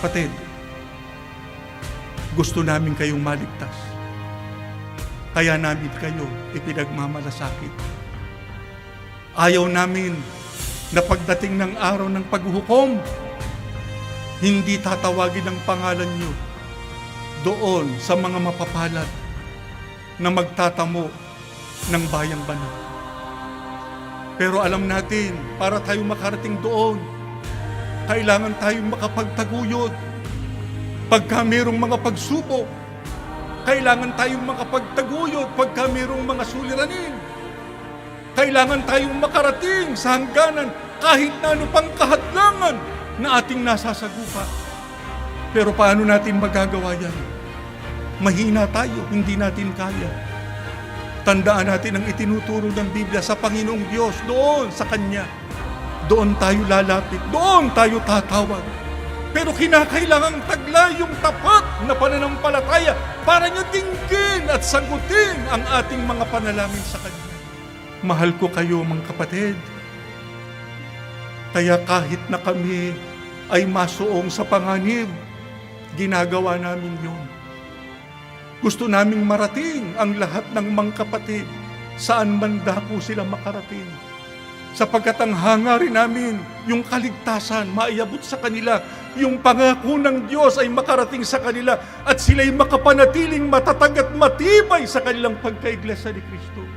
kapatid, gusto namin kayong maligtas. Kaya namin kayo ipinagmamalasakit. Ayaw namin na pagdating ng araw ng paghuhukom, hindi tatawagin ang pangalan nyo doon sa mga mapapalad na magtatamo ng bayang banal. Pero alam natin, para tayo makarating doon, kailangan tayong makapagtaguyod. Pagka mayroong mga pagsubok, kailangan tayong makapagtaguyod pagka mayroong mga suliranin. Kailangan tayong makarating sa hangganan kahit na ano pang kahadlangan na ating nasasagupa. Pero paano natin magagawa yan? Mahina tayo, hindi natin kaya. Tandaan natin ang itinuturo ng Biblia sa Panginoong Diyos, doon sa Kanya. Doon tayo lalapit, doon tayo tatawag. Pero kinakailangang taglay yung tapat na pananampalataya para niya dinggin at sagutin ang ating mga panalangin sa Kanya. Mahal ko kayo mga kapatid. Kaya kahit na kami ay masuong sa panganib, ginagawa namin yun. Gusto naming marating ang lahat ng mga kapatid saan man dako sila makarating. Sapagkat ang hangarin namin, yung kaligtasan, maiabot sa kanila, yung pangako ng Diyos ay makarating sa kanila at sila'y makapanatiling matatag at matibay sa kanilang pagkaiglesia ni Kristo.